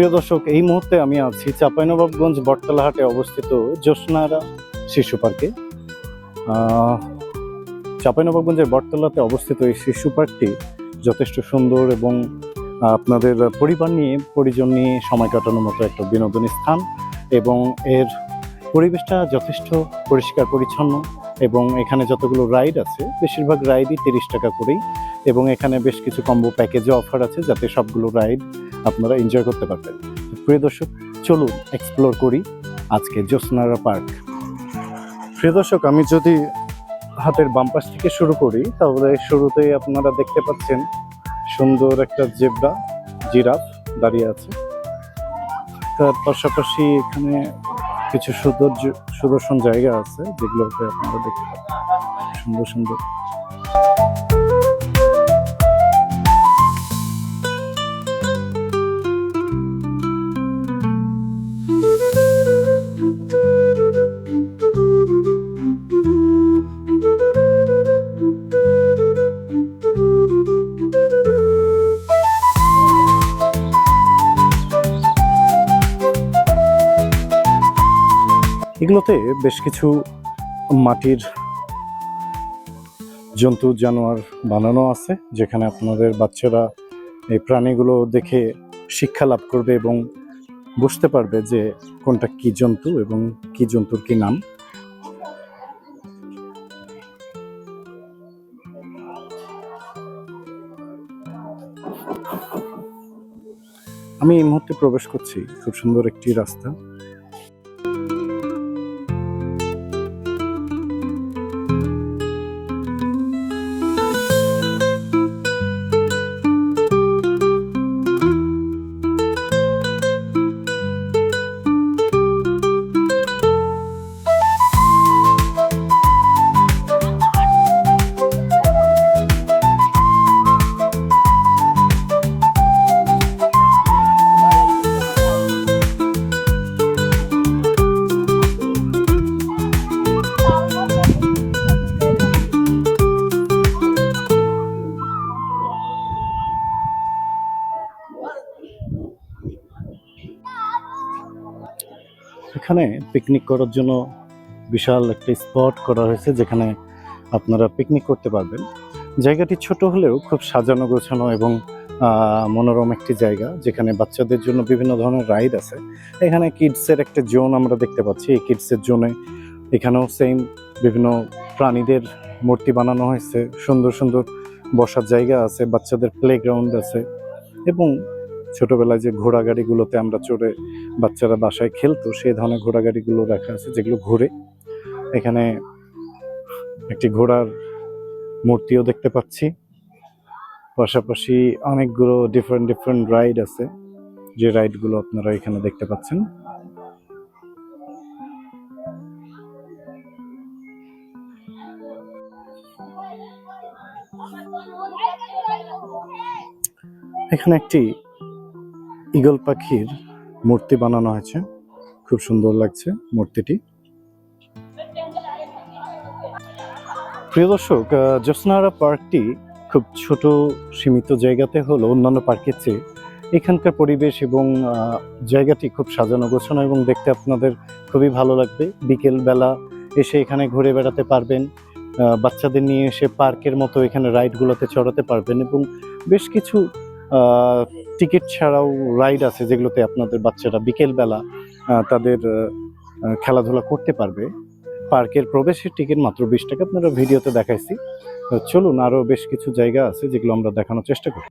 প্রিয় দর্শক, এই মুহূর্তে আমি আছি চাঁপাইনবাবগঞ্জ বটতলাহাটে অবস্থিত জ্যোৎস্নারা শিশু পার্কে। চাঁপাইনবাবগঞ্জের বটতলাতে অবস্থিত এই শিশু পার্কটি যথেষ্ট সুন্দর এবং আপনাদের পরিবার নিয়ে, পরিজন নিয়ে সময় কাটানোর মতো একটা বিনোদন স্থান এবং এর পরিবেশটা যথেষ্ট পরিষ্কার পরিচ্ছন্ন এবং এখানে যতগুলো রাইড আছে, বেশিরভাগ রাইডই তিরিশ টাকা করেই এবং এখানে বেশ কিছু কম্বো প্যাকেজে অফার আছে যাতে সবগুলো রাইড আপনারা এনজয় করতে পারবেন। প্রিয় দর্শক, চলুন এক্সপ্লোর করি আজকে জ্যোৎস্নারা পার্ক প্রিয় দর্শক, আমি যদি হাতের বাম পাশ থেকে শুরু করি, তাহলে শুরুতেই আপনারা দেখতে পাচ্ছেন সুন্দর একটা জেব্রা জিরাফ দাঁড়িয়ে আছে। তার পাশাপাশি এখানে কিছু সুন্দর সুদর্শন জায়গা আছে যেগুলোতে আপনারা দেখতে পাচ্ছেন। সুন্দর সুন্দর। এগুলোতে বেশ কিছু মাটির জন্তু, জানোয়ার বানানো আছে, যেখানে আপনাদের বাচ্চারা এই প্রাণীগুলো দেখে শিক্ষা লাভ করবে এবং বুঝতে পারবে যে কোনটা কি জন্তু এবং কি জন্তুর কি নাম। আমি এই মুহূর্তে প্রবেশ করছি খুব সুন্দর একটি রাস্তা। এখানে পিকনিক করার জন্য বিশাল একটা স্পট করা হয়েছে যেখানে আপনারা পিকনিক করতে পারবেন। জায়গাটি ছোট হলেও খুব সাজানো গোছানো এবং মনোরম একটি জায়গা যেখানে বাচ্চাদের জন্য বিভিন্ন ধরনের রাইড আছে। এখানে কিডসের একটা জোন আমরা দেখতে পাচ্ছি। এই কিডসের জোনে এখানেও সেম বিভিন্ন প্রাণীদের মূর্তি বানানো হয়েছে। সুন্দর সুন্দর বসার জায়গা আছে, বাচ্চাদের প্লেগ্রাউন্ড আছে এবং ছোটবেলায় যে ঘোড়া গাড়িগুলোতে আমরা চড়ে বাচ্চারা বাসায় খেলতো, সেই ধরনের ঘোড়া গাড়িগুলো রাখা আছে, যেগুলো ঘুরে। এখানে একটি ঘোড়ার মূর্তিও দেখতে পাচ্ছি। পাশাপাশি অনেকগুলো ডিফারেন্ট ডিফারেন্ট রাইড আছে। যে রাইডগুলো আপনারা এখানে দেখতে পাচ্ছেন। এখানে একটি ঈগল পাখির মূর্তি বানানো হয়েছে। খুব সুন্দর লাগছে মূর্তিটি। প্রিয় দর্শক আহ, জ্যোৎস্নারা পার্কটি খুব ছোট সীমিত জায়গাতে হলো অন্যান্য পার্কের চেয়ে এখানকার পরিবেশ এবং জায়গাটি খুব সাজানো গোছানো এবং দেখতে আপনাদের খুবই ভালো লাগবে। বিকেল বেলা এসে এখানে ঘুরে বেড়াতে পারবেন বাচ্চাদের নিয়ে এসে পার্কের মতো এখানে রাইডগুলোতে চড়াতে পারবেন এবং বেশ কিছু টিকিট ছাড়াও রাইড আছে যেগুলোতে আপনাদের বাচ্চারা বিকেলবেলা তাদের খেলাধুলা করতে পারবে। পার্কের প্রবেশের টিকিট মাত্র বিশ টাকা। আপনারা ভিডিওতে দেখাইছি। চলুন, আরও বেশ কিছু জায়গা আছে যেগুলো আমরা দেখানোর চেষ্টা করি।